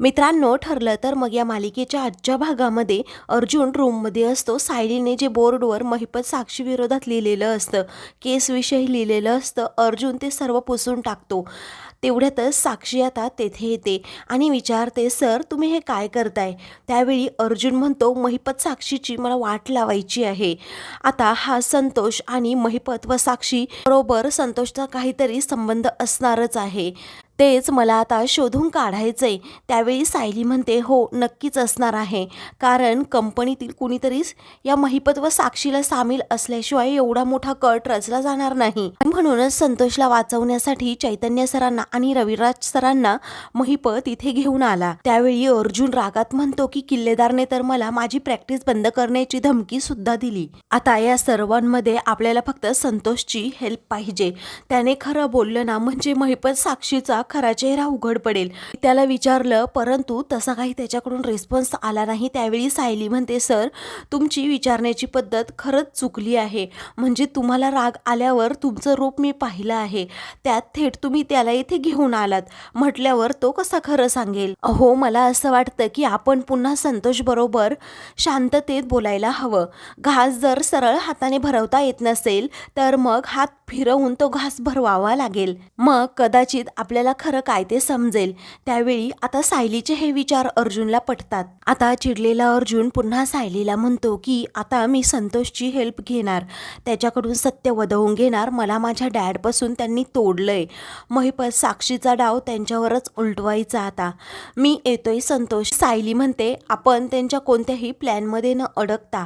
मित्रांनो ठरलं तर मग या मालिकेच्या आजच्या भागामध्ये अर्जुन रूममध्ये असतो. सायलीने जे बोर्डवर महिपत साक्षी विरोधात लिहिलेलं असतं केसविषयी लिहिलेलं असतं अर्जुन ते सर्व पुसून टाकतो. तेवढ्यातच साक्षी आता तेथे येते आणि विचारते सर तुम्ही हे काय करताय? त्यावेळी अर्जुन म्हणतो महिपत साक्षीची मला वाट लावायची आहे. आता हा संतोष आणि महिपत व साक्षी बरोबर संतोषचा काहीतरी संबंध असणारच आहे. तेच मला आता शोधून काढायचंय. त्यावेळी सायली म्हणते हो नक्कीच असणार आहे. कारण कंपनीतील कुणीतरीच या महिपत व साक्षीला सामील असल्याशिवाय एवढा मोठा कट रचला जाणार नाही. म्हणूनच संतोषला वाचवण्यासाठी चैतन्य सरांना आणि रविराज सरांना महिपत इथे घेऊन आला. त्यावेळी अर्जुन रागात म्हणतो की किल्लेदारने तर मला माझी प्रॅक्टिस बंद करण्याची धमकी सुद्धा दिली. आता या सर्वांमध्ये आपल्याला फक्त संतोषची हेल्प पाहिजे. त्याने खरं बोललं ना म्हणजे महिपत साक्षीचा खरा चेहरा उघड पडेल. त्याला विचारलं परंतु तसा काही त्याच्याकडून रिस्पॉन्स आला नाही. त्यावेळी सायली म्हणते सर तुमची विचारण्याची पद्धत खरंच चुकली आहे. म्हणजे तुम्हाला राग आल्यावर तुमचं रूप मी पाहिलं आहे. त्यात थेट तुम्ही त्याला इथे घेऊन आलात. म्हटल्यावर तो कसा खरं सांगेल? अहो मला असं वाटतं की आपण पुन्हा संतोष बरोबर शांततेत बोलायला हवं. घास जर सरळ हाताने भरवता येत नसेल तर मग हात फिरवून तो घास भरवावा लागेल. मग कदाचित आपल्याला खरं काय ते समजेल. त्यावेळी आता सायलीचे हे विचार अर्जुनला पटतात. आता चिडलेला अर्जुन पुन्हा सायलीला म्हणतो की आता मी संतोषची हेल्प घेणार. त्याच्याकडून सत्य वदवून घेणार. मला माझ्या डॅडपासून त्यांनी तोडलंय. महिपत साक्षीचा डाव त्यांच्यावरच उलटवायचा आता. मी येतोय संतोष. सायली म्हणते आपण त्यांच्या कोणत्याही प्लॅनमध्ये न अडकता.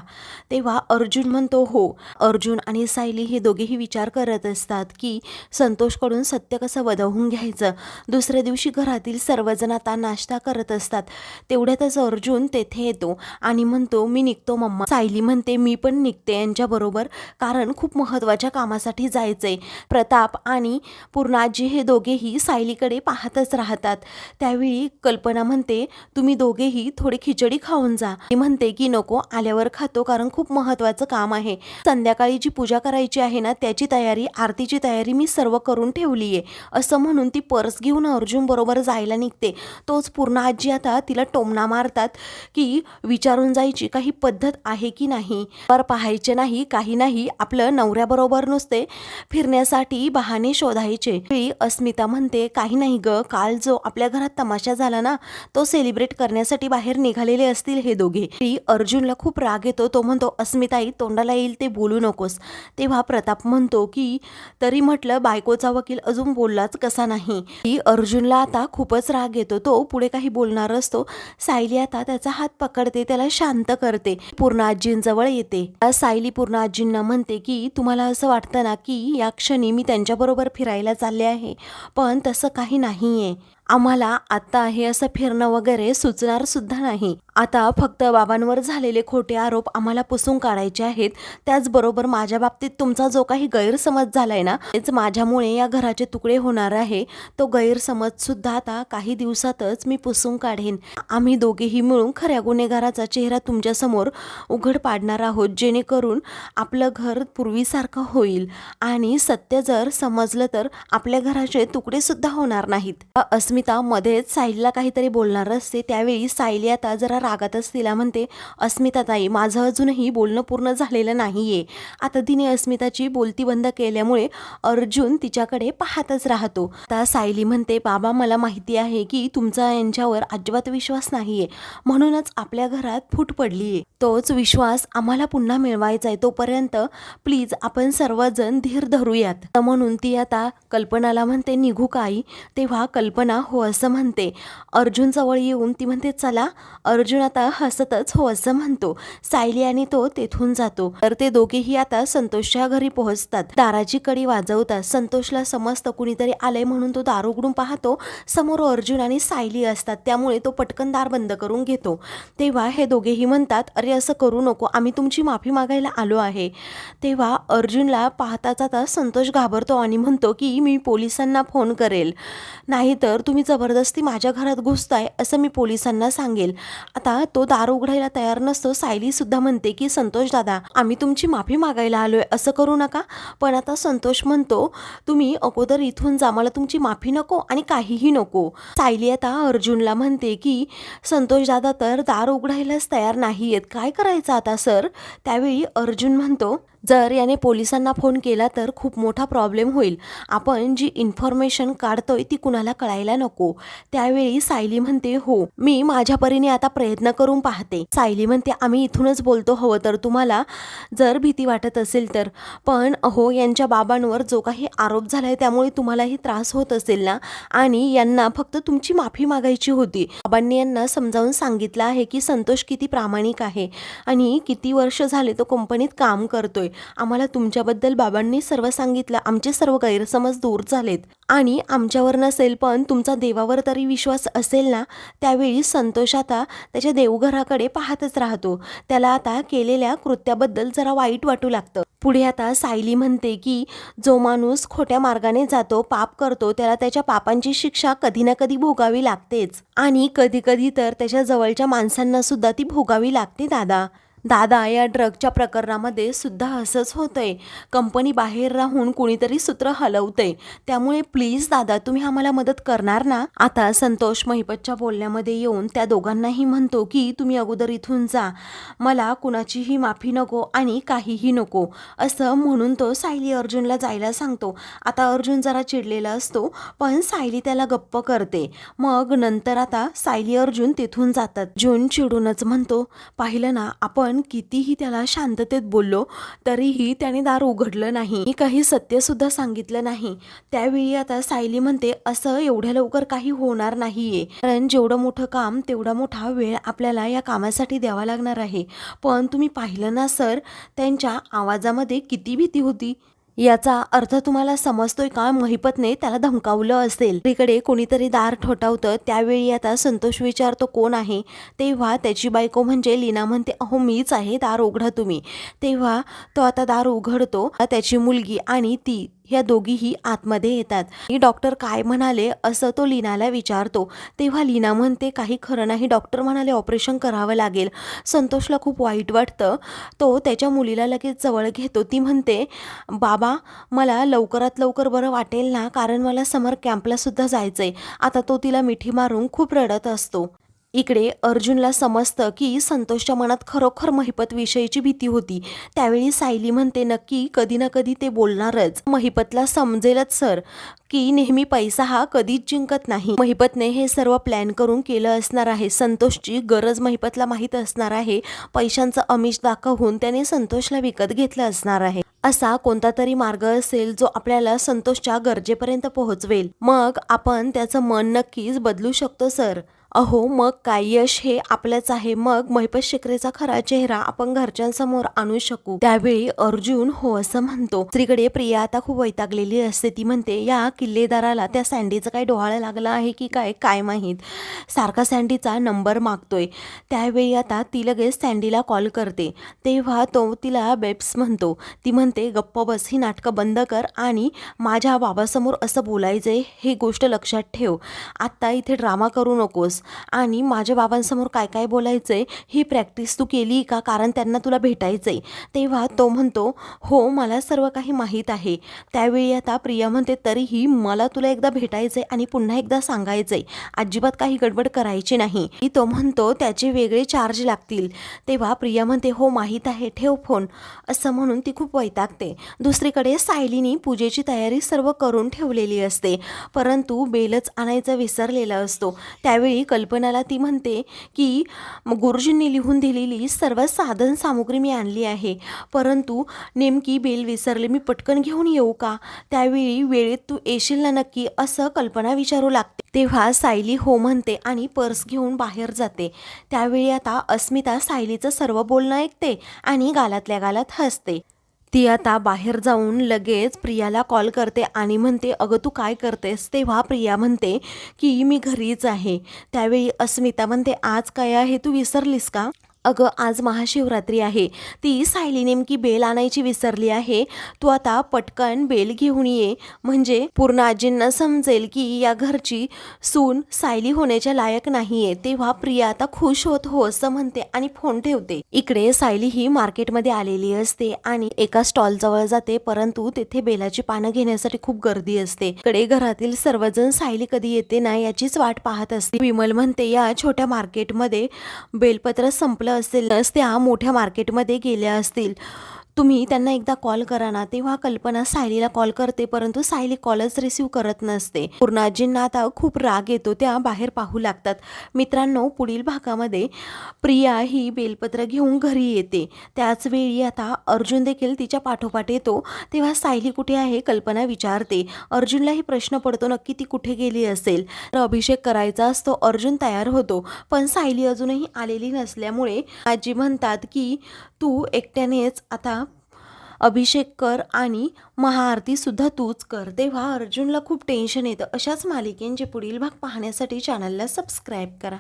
तेव्हा अर्जुन म्हणतो हो. अर्जुन आणि सायली हे दोघेही विचार करत असतात की संतोषकडून सत्य कसं वदवून घ्यायचं? दुसऱ्या दिवशी घरातील सर्वजण आता नाश्ता करत असतात. तेवढ्यातच अर्जुन तेथे येतो आणि म्हणतो मी निघतो मम्मा. सायली म्हणते मी पण निघते यांच्याबरोबर कारण खूप महत्त्वाच्या कामासाठी जायचंय. प्रताप आणि पूर्णाजी हे दोघेही सायलीकडे पाहतच राहतात. त्यावेळी कल्पना म्हणते तुम्ही दोघेही थोडी खिचडी खाऊन जा. मी म्हणते की नको आल्यावर खातो कारण खूप महत्त्वाचं काम आहे. संध्याकाळी जी पूजा करायची आहे ना त्याची तयारी आरतीची तयारी मी सर्व करून ठेवली आहे असं म्हणून ती पर्स घेऊन अर्जुन बरोबर जायला निघते. तोच पूर्ण आजी आता तिला टोमणा मारतात की विचारून जायची काही पद्धत आहे की नाही. पर पाहायचे नाही काही नाही आपलं नवऱ्याबरोबर नुसते फिरण्यासाठी बहाणे शोधायचे. वेळी अस्मिता म्हणते काही नाही ग काल जो आपल्या घरात तमाशा झाला ना तो सेलिब्रेट करण्यासाठी बाहेर निघालेले असतील हे दोघे अर्जुनला खूप राग येतो तो म्हणतो अस्मिताई तोंडाला येईल ते बोलू नकोस तेव्हा प्रताप म्हणतो की तरी म्हटलं बायकोचा वकील अजून बोललाच कसा नाही. ही अर्जुनला आता खूपच राग येतो. तो पुढे काही बोलणार असतो. सायली आता त्याचा हात पकडते त्याला शांत करते. पूर्ण आजींजवळ येते. सायली पूर्ण आजींना म्हणते की तुम्हाला असं वाटतं ना की या क्षणी मी त्यांच्याबरोबर फिरायला चालले आहे पण तसं काही नाहीये. आम्हाला आता हे असं फिरणं वगैरे सुचणार सुद्धा नाही. आता फक्त बाबांवर झालेले खोटे आरोप आम्हाला पुसून काढायचे आहेत. त्याचबरोबर माझ्या बाबतीत तुमचा जो काही गैरसमज झालाय ना तेच माझ्यामुळे या घराचे तुकडे होणार आहे. तो गैरसमज सुद्धा आता काही दिवसातच मी पुसून काढेन. आम्ही दोघेही मिळून खऱ्या गुन्हेगाराचा चेहरा तुमच्यासमोर उघड पाडणार आहोत जेणेकरून आपलं घर पूर्वीसारखं होईल. आणि सत्य जर समजलं तर आपल्या घराचे तुकडे सुद्धा होणार नाहीत. अस्मिता मध्येच सायलीला काहीतरी बोलणार असते. त्यावेळी सायली आता जरा रागातच तिला म्हणते अस्मिता ताई माझं अजूनही बोलणं पूर्ण झालेलं नाही आहे आता तिने अस्मिताची बोलती बंद केल्यामुळे अर्जुन तिच्याकडे पाहतच राहतो. आता सायली म्हणते बाबा मला माहिती आहे की तुमचा यांच्यावर अजिबात विश्वास नाहीये. म्हणूनच आपल्या घरात फूट पडली आहे तोच विश्वास आम्हाला पुन्हा मिळवायचा आहे तोपर्यंत प्लीज आपण सर्वजण धीर धरूयात. तर म्हणून ती आता कल्पनाला म्हणते निघू काही. तेव्हा कल्पना हो असं म्हणते. अर्जुन जवळ येऊन ती म्हणते चला अर्जुन आता हसतच हो असं म्हणतो. सायली आणि तो तेथून जातो. तर ते दोघेही आता संतोषच्या घरी पोहोचतात. दाराची कडी वाजवतात. संतोषला समजतं कुणीतरी आलंय म्हणून तो दार उघडून पाहतो. समोर अर्जुन आणि सायली असतात. त्यामुळे तो पटकन दार बंद करून घेतो. तेव्हा हे दोघेही म्हणतात अरे असं करू नको. आम्ही तुमची माफी मागायला आलो आहे. तेव्हा अर्जुनला पाहताच आता संतोष घाबरतो आणि म्हणतो की मी पोलिसांना फोन करेल. नाहीतर तुम्ही तुम्ही जबरदस्ती माझ्या घरात घुसताय असं मी पोलिसांना सांगेल. आता तो दार उघडायला तयार नसतो सायली सुद्धा म्हणते की संतोष दादा आम्ही तुमची माफी मागायला आलोय असं करू नका. पण आता संतोष म्हणतो तुम्ही अगोदर इथून जा मला तुमची माफी नको आणि काहीही नको. सायली आता अर्जुनला म्हणते की संतोष दादा तर दार उघडायलाच तयार नाही आहेत काय करायचं आता सर? त्यावेळी अर्जुन म्हणतो जर याने पोलिसांना फोन केला तर खूप मोठा प्रॉब्लेम होईल. आपण जी इन्फॉर्मेशन काढतोय ती कुणाला कळायला नको. त्यावेळी सायली म्हणते हो मी माझ्या परीने आता प्रयत्न करून पाहते. सायली म्हणते आम्ही इथूनच बोलतो हवं तर तुम्हाला जर भीती वाटत असेल तर. पण अहो यांच्या बाबांवर जो काही आरोप झालाय त्यामुळे तुम्हालाही त्रास होत असेल ना? आणि यांना फक्त तुमची माफी मागायची होती. बाबांनी यांना समजावून सांगितलं आहे की संतोष किती प्रामाणिक आहे आणि किती वर्ष झाले तो कंपनीत काम करतोय. आम्हाला तुमच्याबद्दल बाबांनी सर्व सांगितलं. आमचे सर्व गैरसमज दूर झालेत. आणि आमच्यावर नसेल पण तुमचा देवावर तरी विश्वास असेल ना त्यावेळी संतोष आता त्याच्या देवघराकडे पाहतच राहतो. त्याला आता केलेल्या कृत्याबद्दल जरा वाईट वाटू लागतं. पुढे आता सायली म्हणते की जो माणूस खोट्या मार्गाने जातो पाप करतो त्याला त्याच्या पापांची शिक्षा कधी ना कधी भोगावी लागतेच. आणि कधी कधी तर त्याच्या जवळच्या माणसांना सुद्धा ती भोगावी लागते दादा. दादा या ड्रगच्या प्रकरणामध्ये सुद्धा असंच होतंय. कंपनी बाहेर राहून कुणीतरी सूत्र हलवतंय. त्यामुळे प्लीज दादा तुम्ही आम्हाला मदत करणार ना? आता संतोष महिपतच्या बोलण्यामध्ये येऊन त्या दोघांनाही म्हणतो की तुम्ही अगोदर इथून जा. मला कुणाचीही माफी नको आणि काहीही नको. असं म्हणून तो सायली अर्जुनला जायला सांगतो. आता अर्जुन जरा चिडलेला असतो पण सायली त्याला गप्प करते. मग नंतर आता सायली अर्जुन तिथून जातात. जून चिडूनच म्हणतो पाहिलं ना आपण कितीही त्याला शांततेत बोललो तरीही त्याने दार उघडलं नाही. काही सत्यसुद्धा सांगितलं नाही. त्यावेळी आता सायली म्हणते असं एवढ्या लवकर काही होणार नाहीये. कारण जेवढं मोठं काम तेवढा मोठा वेळ आपल्याला या कामासाठी द्यावा लागणार आहे. पण तुम्ही पाहिलं ना सर त्यांच्या आवाजामध्ये किती भीती होती. याचा अर्थ तुम्हाला समजतोय का? महिपतने त्याला धमकावलं असेल. तिकडे कोणीतरी दार ठोठावतं त्यावेळी आता संतोष विचारतो कोण आहे? तेव्हा त्याची बायको म्हणजे लीना म्हणते अहो मीच आहे दार उघडा तुम्ही. तेव्हा तो आता दार उघडतो त्याची मुलगी आणि ती ह्या दोघीही आतमध्ये येतात. आणि डॉक्टर काय म्हणाले असं तो लीनाला विचारतो. तेव्हा लीना म्हणते काही खरं नाही डॉक्टर म्हणाले ऑपरेशन करावं लागेल. संतोषला खूप वाईट वाटतं. तो त्याच्या मुलीला लगेच जवळ घेतो. ती म्हणते बाबा मला लवकरात लवकर बरं वाटेल ना कारण मला समर कॅम्पला सुद्धा जायचंय. आता तो तिला मिठी मारून खूप रडत असतो. इकडे अर्जुनला समजतं की संतोषच्या मनात खरोखर महिपत विषयीची भीती होती. त्यावेळी सायली म्हणते नक्की कधी ना कधी ते बोलणारच. महिपतला समजेलच सर की नेहमी पैसा हा कधीच जिंकत नाही. महिपतने हे सर्व प्लॅन करून केलं असणार आहे. संतोषची गरज महिपतला माहीत असणार आहे. पैशांचं अमिष दाखवून त्याने संतोषला विकत घेतलं असणार आहे. असा कोणता तरी मार्ग असेल जो आपल्याला संतोषच्या गरजेपर्यंत पोहोचवेल. मग आपण त्याचं मन नक्कीच बदलू शकतो सर. अहो मग काय यश हे आपलंच आहे. मग महिपत शिखरेचा खरा चेहरा आपण घरच्यांसमोर आणू शकू. त्यावेळी अर्जुन हो असं म्हणतो. स्त्रीकडे प्रिया आता खूप वैतागलेली असते. ती म्हणते या किल्लेदाराला त्या सँडीचं काय डोहाळा लागला आहे की काय? काय माहीत? सारखा सँडीचा नंबर मागतोय. त्यावेळी आता ती लगेच सँडीला कॉल करते. तेव्हा तो तिला बेब्स म्हणतो. ती म्हणते गप्प बस ही नाटकं बंद कर आणि माझ्या बाबासमोर असं बोलायचंय हे गोष्ट लक्षात ठेव. आत्ता इथे ड्रामा करू नकोस. आणि माझ्या बाबांसमोर काय काय बोलायचं आहे ही प्रॅक्टिस तू केली का? कारण त्यांना तुला भेटायचं आहे तेव्हा तो म्हणतो हो मला सर्व काही माहीत आहे. त्यावेळी आता प्रिया म्हणते तरीही मला तुला एकदा भेटायचं आहे आणि पुन्हा एकदा सांगायचं आहे अजिबात काही गडबड करायची नाही. तो म्हणतो त्याचे वेगळे चार्ज लागतील. तेव्हा प्रिया म्हणते हो माहीत आहे. ठेव फोन असं म्हणून ती खूप वैतागते. दुसरीकडे सायलीनी पूजेची तयारी सर्व करून ठेवलेली असते. परंतु बेलच आणायचा विसरलेला असतो. त्यावेळी कल्पनाला ती म्हणते की गुरुजींनी लिहून दिलेली सर्व साधन सामुग्री मी आणली आहे. परंतु नेमकी बेल विसरले मी पटकन घेऊन येऊ का? त्यावेळी वेळेत तू येशील ना नक्की असं कल्पना विचारू लागते. तेव्हा सायली हो म्हणते आणि पर्स घेऊन बाहेर जाते. त्यावेळी आता अस्मिता सायलीचं सर्व बोलणं ऐकते आणि गालातल्या गालात हसते. ती आता बाहेर जाऊन लगेच प्रियाला कॉल करते आणि म्हणते अगं तू काय करतेस? तेव्हा प्रिया म्हणते की मी घरीच आहे. त्यावेळी अस्मिता म्हणते आज काय आहे? तू विसरलीस का? अगं आज महाशिवरात्री आहे. ती सायली नेमकी बेल आणायची विसरली आहे. तू आता पटकन बेल घेऊन ये. म्हणजे पूर्ण आजींना समजेल की या घरची सून सायली होण्याच्या लायक नाहीये. तेव्हा प्रिया आता खुश होत हो असं म्हणते आणि फोन ठेवते. इकडे सायली ही मार्केटमध्ये आलेली असते आणि एका स्टॉल जवळ जाते. परंतु तेथे बेलाची पानं घेण्यासाठी खूप गर्दी असते. इकडे घरातील सर्वजण सायली कधी येते ना याचीच वाट पाहत असते. विमल म्हणते या छोट्या मार्केटमध्ये बेलपत्र संपलं असेल नस त्या मोठ्या मार्केटमध्ये गेल्या असतील. तुम्ही त्यांना एकदा कॉल करा ना तेव्हा कल्पना सायलीला कॉल करते परंतु सायली कॉलच रिसीव्ह करत नसते. पूर्णाजींना आता खूप राग येतो त्या बाहेर पाहू लागतात. मित्रांनो पुढील भागामध्ये प्रिया ही बेलपत्र घेऊन घरी येते. त्याचवेळी आता अर्जुन देखील तिच्या पाठोपाठ येतो. तेव्हा सायली कुठे आहे कल्पना विचारते. अर्जुनलाही प्रश्न पडतो नक्की ती कुठे गेली असेल? तर अभिषेक करायचा असतो अर्जुन तयार होतो. पण सायली अजूनही आलेली नसल्यामुळे आजी म्हणतात की तू एकट्यानेच आता अभिषेक कर आणि महाआरतीसुद्धा तूच कर. तेव्हा अर्जुनला खूप टेन्शन येतं. अशाच मालिकेंचे पुढील भाग पाहण्यासाठी चॅनलला सबस्क्राईब करा.